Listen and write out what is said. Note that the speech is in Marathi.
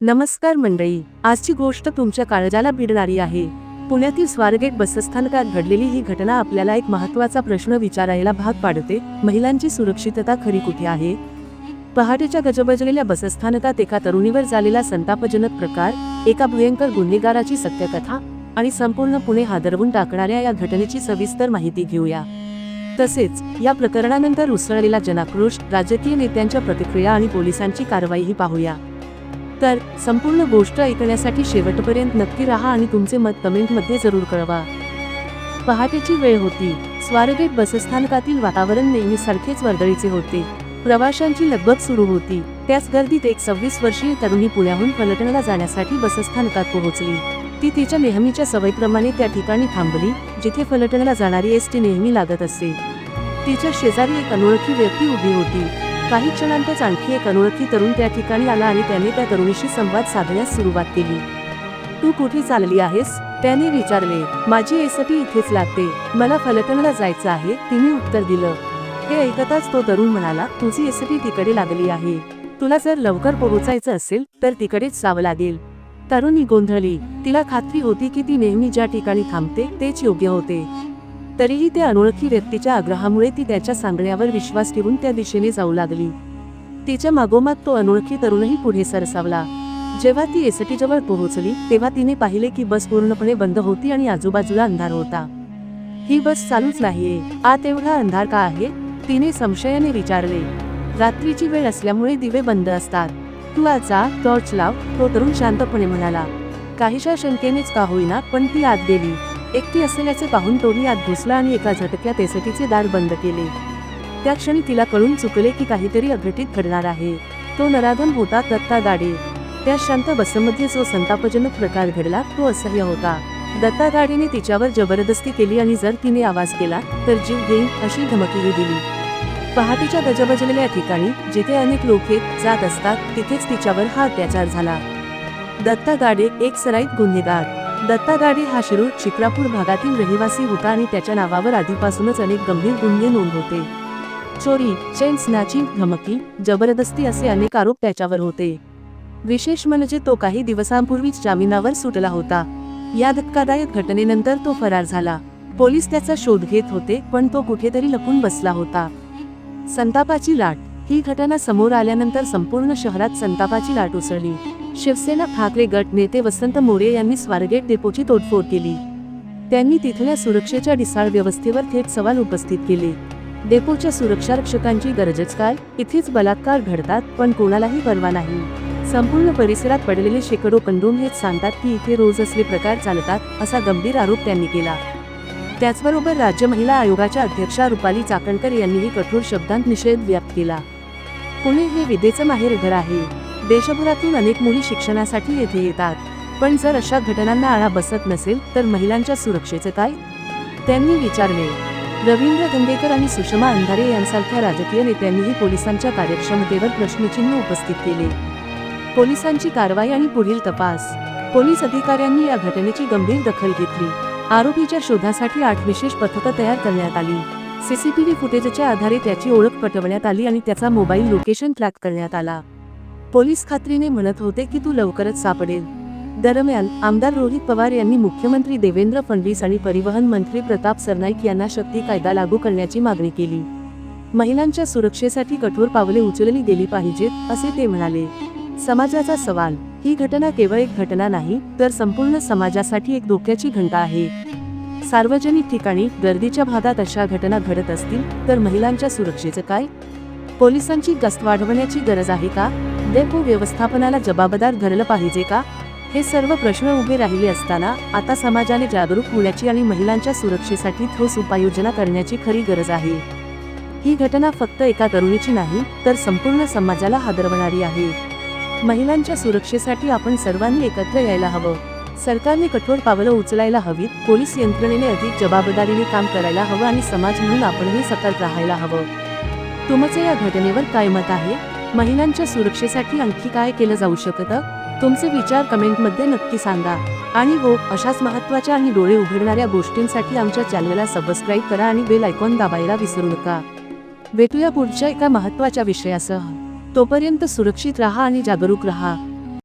नमस्कार मंडळी आजची गोष्ट तुमच्या काळजाला भिडणारी आहे. पुण्यातील स्वारगेट बसस्थानकात घडलेली ही घटना आपल्याला एक महत्त्वाचा प्रश्न विचारायला भाग पाडते. महिलांची सुरक्षितता खरी कुठे आहे? पहाटेच्या गजबजलेल्या बसस्थानकात एका तरुणीवर झालेला संतापजनक प्रकार एका भयंकर गुन्हेगाराची सत्यकथा आणि संपूर्ण पुणे हादरवून टाकणाऱ्या या घटनेची सविस्तर माहिती घेऊया. तसेच या प्रकरणानंतर उसळलेला जनाक्रोश राजकीय नेत्यांच्या प्रतिक्रिया आणि पोलिसांची कारवाईही पाहूया. तर संपूर्ण गोष्ट ऐकण्यासाठी शेवटपर्यंत नक्की राहा आणि तुमचे मत कमेंटमध्ये जरूर कळवा. पहाटेची वेळ होती. स्वारगेट बसस्थानकातील वातावरण नेहमीसारखेच वर्दळीचे होते. प्रवाशांची लगबग सुरू होती. त्याच गर्दीत एक सव्वीस वर्षीय तरुणी पुण्याहून पलटणला जाण्यासाठी बसस्थानकात पोहोचली. ती तिच्या नेहमीच्या सवयीप्रमाणे त्या ठिकाणी थांबली जिथे फलटणला जाणारी एस टी नेहमी लागत असे. तिच्या शेजारी एक अनोळखी व्यक्ती उभी होती. काही क्षणांतच आणखी एक अनोळखी तरुण त्या ठिकाणी आला आणि त्याने त्या तरुणीशी संवाद साधण्यास सुरुवात केली. तू कुठे चालली आहेस? त्याने विचारले. माझी एसटी इथेच लागते. मला फलटणला जायचं आहे तिने उत्तर दिलं. हे ऐकताच तो तरुण म्हणाला तुझी एसटी तिकडे लागली आहे. तुला जर लवकर पोहोचायचं असेल तर तिकडेच जावं लागेल. तरुणी गोंधळली. तिला खात्री होती की ती नेहमी ज्या ठिकाणी थांबते तेच योग्य होते. तरीही त्या अनोळखी व्यक्तीच्या आग्रहामुळे ती त्याच्या सांगण्यावर विश्वास ठेवून त्या दिशेने जाऊ लागली. तिच्या मागोमाग तो अनोळखी तरुणही पुढे सरसावला. जेव्हा ती एसटी जवळ पोहोचली तेव्हा तिने पाहिले की बस पूर्णपणे बंद होती आणि आजूबाजूला अंधार होता. ही बस चालूच नाहीये. आत एवढा अंधार का आहे? तिने संशयाने विचारले. रात्रीची वेळ असल्यामुळे दिवे बंद असतात. तू आज टॉर्च लाव तो तरुण शांतपणे म्हणाला. काहीशा शंकेनेच का होईना पण ती आत गेली. एकटी असल्याचे पाहून तोही आत घुसला आणि एका झटक्यात एसटीचे दार बंद केले. त्या क्षणी तिला कळून चुकले की काहीतरी अघटित घडणार आहे. तो नराधम होता दत्ता गाडे. त्या शांत बसमध्ये जो संतापजनक प्रकार घडला तो असह्य होता. दत्ता गाडीने तिच्यावर जबरदस्ती केली आणि जर तिने आवाज केला तर जीव घेईन अशी धमकीही दिली. पहाटेच्या गजबजलेल्या ठिकाणी जिथे अनेक लोक येत जात असतात तिथेच तिच्यावर हा अत्याचार झाला. दत्ता गाडे एक सराईत गुन्हेगार. दत्तागाडी हा शिरूर चिक्रापूर भागातील रहिवासी होता आणि त्याच्या नावावर आधीपासूनच अनेक गंभीर गुन्हे नोंद होते. चोरी चेन स्नॅचिंग धमकी जबरदस्ती असे अनेक आरोप त्याच्यावर होते. विशेष म्हणजे तो काही दिवसांपूर्वीच जामिनावर सुटला होता. या धक्कादायक घटनेनंतर तो फरार झाला. पोलीस त्याचा शोध घेत होते पण तो कुठेतरी लपून बसला होता. संतापाची लाट. ही घटना समोर आल्यानंतर संपूर्ण शहरात संतापाची लाट उसळली. शिवसेना ठाकरे गट नेते वसंत मोरे यांनी स्वारगेट डेपोची तोडफोड केली. त्यांनी तिथल्या सुरक्षेच्या ढिसाळ व्यवस्थेवर थेट सवाल उपस्थित केले. डेपोच्या सुरक्षारक्षकांची गरजच काय? इथेच बलात्कार घडतात पण कोणालाही परवा नाही. संपूर्ण परिसरात पडलेले शेकडो कंडोम हेच सांगतात की इथे रोज असले प्रकार चालतात असा गंभीर आरोप त्यांनी केला. त्याचबरोबर राज्य महिला आयोगाच्या अध्यक्षा रुपाली चाकणकर यांनीही कठोर शब्दांत निषेध व्यक्त केला. पुणे हे विद्येचं माहेरघर आहे. देशभरातून अनेक मुली शिक्षणासाठी येथे येतात. पण जर अशा घटनांना आळा बसत नसेल तर महिलांच्या सुरक्षेचे काय? त्यांनी विचारले रवींद्र गंगेकर आणि सुषमा अंधारे यांसारख्या राजकीय नेत्यांनीही पोलिसांच्या कार्यक्षमतेवर प्रश्नचिन्ह उपस्थित केले. पोलिसांची कारवाई आणि पुढील तपास. पोलीस अधिकाऱ्यांनी या घटनेची गंभीर दखल घेतली. आरोपीच्या शोधासाठी आठ विशेष पथकं तयार करण्यात आली. सीसीटीव्ही फुटेजच्या आधारे त्याची ओळख पटवण्यात आली आणि त्याचा मोबाईल लोकेशन ट्रॅक करण्यात आला. पोलीस खात्रीने म्हणत होते की तू लवकरच सापडेल. दरम्यान आमदार रोहित पवार यांनी मुख्यमंत्री देवेंद्र फडणवीस आणि परिवहन मंत्री प्रताप सरनाईक यांना शक्ती कायदा लागू करण्याची मागणी केली. महिलांच्या सुरक्षेसाठी कठोर पावले उचलली गेली पाहिजेत असे ते म्हणाले. समाजाचा सवाल ही घटना केवळ एक घटना नाही तर संपूर्ण समाजासाठी एक धोक्याची घंटा आहे. सार्वजनिक ठिकाणी गर्दीच्या भागात अशा घटना घडत असतील तर महिलांच्या सुरक्षेचं काय? पोलिसांची गस्त वाढवण्याची गरज आहे का? डेपो व्यवस्थापनाला जबाबदार धरलं पाहिजे का? हे सर्व प्रश्न उभे राहिले असताना आता समाजाने जागरूक होण्याची आणि महिलांच्या सुरक्षेसाठी ठोस उपाययोजना करण्याची खरी गरज आहे. ही घटना फक्त एका तरुणीची नाही तर संपूर्ण समाजाला हादरवणारी आहे. महिलांच्या सुरक्षेसाठी आपण सर्वांनी एकत्र यायला हवं. सरकारने कठोर पावलं उचलायला हवीत पोलीस यंत्रणेने अधिक जबाबदारीने काम करायला हवं आणि समाज म्हणून आपणही सतर्क राहायला हवं. तुमचे या घटनेवर काय मत आहे? महिलांच्या सुरक्षेसाठी आणखी काय केलं जाऊ शकतं? तुमचे विचार कमेंटमध्ये नक्की सांगा. आणि हो अशाच महत्त्वाच्या आणि डोळे उघडणाऱ्या गोष्टींसाठी आमच्या चॅनलला सबस्क्राईब करा आणि बेल आयकॉन दाबायला विसरू नका. भेटूया पुढच्या एका महत्त्वाच्या विषयासह. तोपर्यंत सुरक्षित राहा आणि जागरूक राहा.